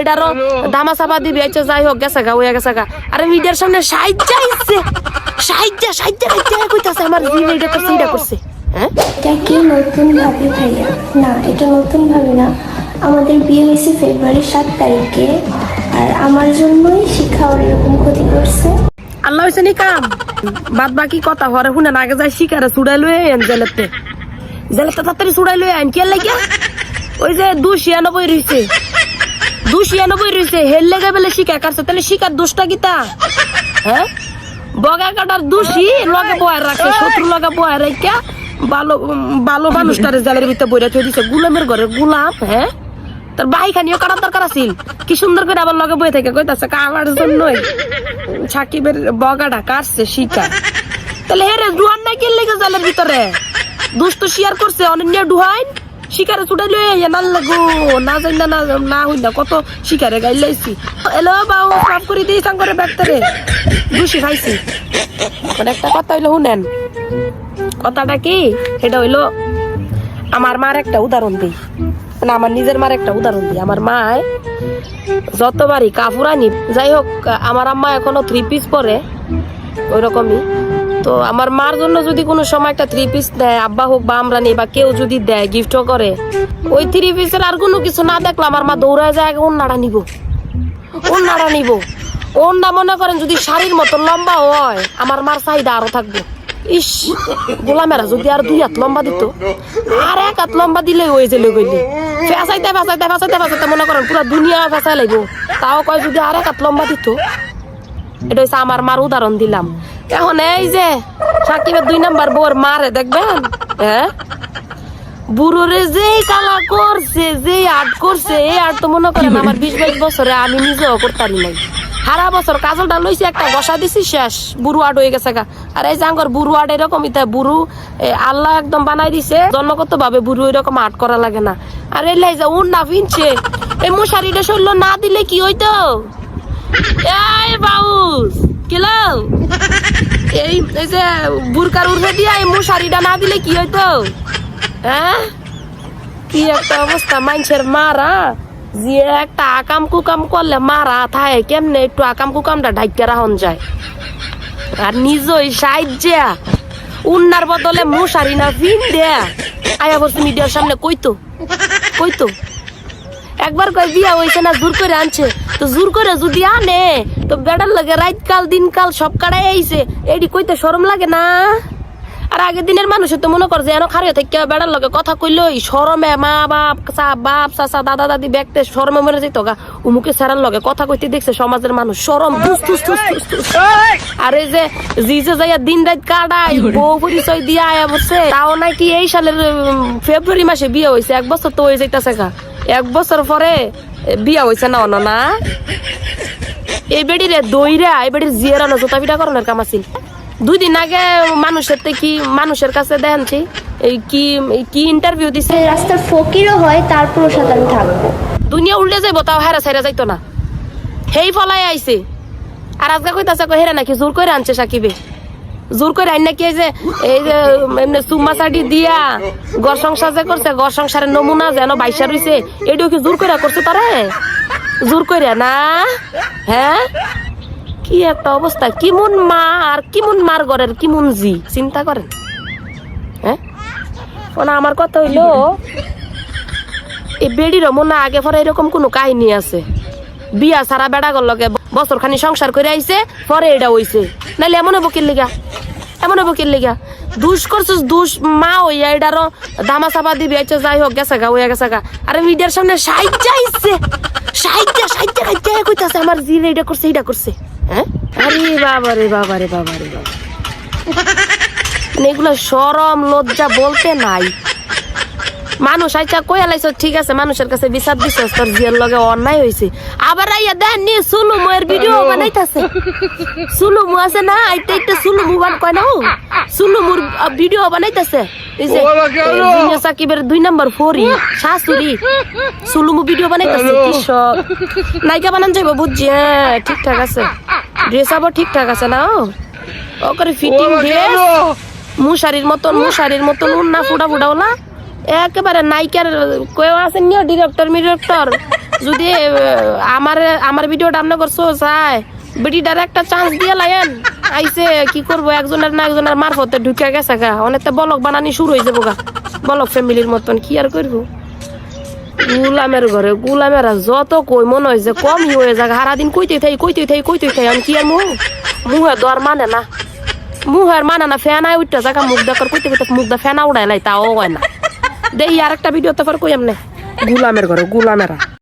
এটারও দামা চাপা দিবি আচ্ছা যাই হোক গেছে গা হইয়া গেছে গা। আরে মিডিয়ার সামনে সাহায্য আইছে। সাহায্য সাহায্য সাহায্য কইতাছে আমার এটা করছে। হ্যাঁ? এটা কি নতুন ভাবে ভাইয়া? না এটা নতুন ভাবে না। আমাদের বিয়ে হয়েছে ফেব্রুয়ারি সাত তারিখে। আর আমার জন্যই শিক্ষা ওর এরকম ক্ষতি করছে। আল্লাহ হইছে নি কাম বাদ বাকি কথা হরে শুনে না আগে যাই শিকারে চুড়াই লয়ে আইন জেলেতে। জেলেতে তাড়াতাড়ি চুড়াই লয়ে আইন কে লাগিয়া? ওই যে দু ছিয়ানব্বই রইছে দু ছিয়ানব্বই রইছে হেল লেগে বেলে শিকার কাটছে, তাহলে শিকার দোষটা কিতা হ্যাঁ? বগা কাটার দোষী লগে বয়ার রাখছে শত্রু লগে বয়ার রাখিয়া ভালো ভালো মানুষটারে জেলের ভিতরে বইরা থই দিছে, গুলামের ঘরে গুলাম হ্যাঁ? তার বাই খানিও কাটার দরকার আছিল। কি সুন্দর করে আবার লগে বয়ে থেকে, কইতাছে, কামার জন্যই সাকিবের বগাটা কাটছে শিকার। তাহলে হেরে ডুহান না কে লেগে জেলের ভিতরে? দুষ্ট শিয়ার করছে, অনন্য ডুহাইন। শিকারে ছুটাই লই আইয়া না লাগো। না যাই না না হই না কত শিকারে গাই লাইছি। এলো বাউ সাফ করে দিই সাঙ্গরে ব্যাগটারে দুষি খাইছি। মানে একটা কথা হইল শুনেন। কথাটা কি? সেটা হইল, আমার মার একটা উদাহরণ দিই। মানে আমার নিজের মার একটা উদাহরণ দিই। আমার মায় যতবারই কাপড় আনি যাই হোক, আমার আম্মা এখনও থ্রি পিস পরে ওই রকমই তো আমার মার জন্য যদি কোনো সময় একটা থ্রি পিস দেয়, আব্বা হোক বা আমরা নেই বা কেউ যদি দেয় গিফটও করে, ওই থ্রি পিসের আর কোনো কিছু না দেখলে আমার মা দৌড়ায় যায় ওর নাড়া নিব। ওর নাড়া নিব। ওর না মনে করেন যদি শাড়ির মতো লম্বা হয়, আমার মার চাহিদা আরও থাকবে। ইস, গোলামেরা যদি আর দুই হাত লম্বা দিত, আর এক হাত লম্বা দিলে ওই যে গইলি। ফেসাইতে ফেসাইতে ফেসাইতে ফেসাইতে মনে করেন পুরো দুনিয়া ফেসাই লাগবো তাও কয় যদি আর এক হাত লম্বা দিত, এটা হচ্ছে আমার মার উদাহরণ দিলাম। এখন এই যে? সাকিবের দুই নাম্বার বউর মারে, দেখবেন? হ্যাঁ? বুড়োরে যেই কালা করছে, যেই আর্ট করছে, এই আর্ট তো মনে করেন আমার বিশ বাইশ বছরে আমি নিজেও করতারি নাই। সারা বছর কাজলটা লইছি, একটা বসা দিছি, শেষ। বুড়ো আট হয়ে গেছে গা। আর এই জাঙ্গর বুড়ো আট এরকমই, তাই বুড়ো আল্লাহ একদম বানাই দিছে জন্মগত ভাবে বুড়ো এরকম আট করা লাগে না। আর এই লাই যে উন না ফিনছে, এই মশারিটা শরীর না দিলে কি হইতো? এই বাউস কিলো এই এই যে বুরকার উঠে দিয়া এই মশারিটা না দিলে কি হইতো? হ্যাঁ? কি একটা অবস্থা, মানুষের মারা। যে একটা আকাম কুকাম করলে মারা থাকে কেমনে একটু আকাম কুকামটা ঢাইকে রাহন যায়? আর নিজই সাহায্যা উন্নার বদলে মশারি না ফিন দেয়া আয়া বসে মিডিয়ার সামনে কইতো কইতো। একবার কই বিয়া হইছে না জোর করে আনছে। তো জোর করে যদি আনে তো বেড়ার লাগে রাত কাল দিন কাল সব কাটাই আইছে। এডি কইতে শরম লাগে না? আর আগের দিনের মানুষের তো মনে করে যে এন খারিয়ে থেকে বেড়ার লগে কথা কইলই শরমে মা বাপ চা বাপ চাচা দাদা দাদি ব্যাগতে শরমে মরে যেত গা। উমুকে সারার লগে কথা কইতে দেখছে সমাজের মানুষ শরম। আর এই যে জিজে যাইয়া দিন রাত কাটাই বউ পরিচয় দিয়া আয়া বসে তাও নাকি এই সালের ফেব্রুয়ারি মাসে বিয়ে হয়েছে এক বছর তো হয়ে যাইতাছে গা। এক বছর পরে বিয়া হয়েছে না অন না এই বেড়িরে দইরা এই বেড়ির জিয়ারানো জোতা পিঠা করণের কাম আছিল। দুই দিন আগে মানুষের কি মানুষের কাছে দেখানছি এই কি এই কি ইন্টারভিউ দিছে? রাস্তার ফকিরও হয় তারপরও আমি থাকব। দুনিয়া উল্টে যাইব তাও হেরা সাইরা যাইতো না। হেই ফলাই আইছে। আর আজকে কইতাছে কই হেরা নাকি জোর করে আনছে সাকিবে? জোর করে নাকি এই যে এই যে, এমনি সাডি দিয়া ঘর সংসার যে করছে, ঘর সংসারের নমুনা যেন বাইসা রইছে, এটাও কি জোর করে করছে তারে? জোর করে না? হ্যাঁ? কি একটা অবস্থা, কিমন মা আর কিমন মার ঘরের, কিমন জি, চিন্তা করেন? হ্যাঁ? আমার কথা হইল, এই বেডির মনে আগে পরে এরকম কোনো কাহিনী আছে। বিয়া সারা বেড়া বছর খানি সংসার করে আইছে, পরে এটা হইছে। নাইলে এমন হব কির লিগা? এমন হব লিগা? দুষ করছিস, দুষ মা হইয়া এটারও দামা চাপা দিবি যাই হোক, গেছে গা ওয়া গেছে গা। আরে মিডিয়ার সামনে সাহিত্য আইছে। সাহিত্য সাহিত্য সাইজা কইতাছে, আমার জিরে এটা করছে এটা করছে। হ্যাঁ? আরে বাবা রে বাবা রে বাবা রে, বাবা এগুলো সরম, লজ্জা বলতে নাই। মানুষ আইসা কই আলাইছ? ঠিক আছে মানুষের কাছে বিচার দিছ তোর জিয়ার লগে অন্যায় হইছে। আবার আইয়া দেন নি সুলু মুয়ের ভিডিও বানাইতাছে। সুলু মু আছে না? আইতে আইতে সুলু মু বান কয় না ও? সুলু মুর ভিডিও বানাইতাছে। এই যে দুনিয়া সাকিবের দুই নাম্বার ফোরি শাশুড়ি। সুলু মু ভিডিও বানাইতাছে কি সব নায়িকা বানান যাইব বুঝছি হ্যাঁ ঠিকঠাক আছে। ড্রেস আবার ঠিকঠাক আছে না ও? ও করে ফিটিং ড্রেস মুশারির মতন মুশারির মতন উন্না ফুটা ফুটা ওলা একেবারে নায়িকার কেউ আছেন নিও ডিরেক্টর মিরেক্টর যদি আমার আমার ভিডিওটা আপনার করছ, চাই। বেটিটার একটা চান্স দিয়ে লাইন আইসে কি করব, একজনের না একজনের মারফতে ঢুকে গেছে গা। অনেকটা বলক বানানি শুরু হয়ে যাব গা। বলক ফ্যামিলির মতন, কি আর করব? গুলামের ঘরে, গুলামের যত কই, মনে হয় যে কমই হয়ে যাক। সারাদিন কইতে থাই কইতে থাই কইতে থাই, আমি কি আর মুহ মুহে দর মানে না। মুহের মানে না ফ্যানায় উঠতে জায়গা মুখ দেখার, কইতে কইতে মুখ দা ফ্যানা উড়াই লাই, তাও হয় না। দেই আর একটা ভিডিও তো পর কই এমনে গুলামের ঘরে গুলামেরা।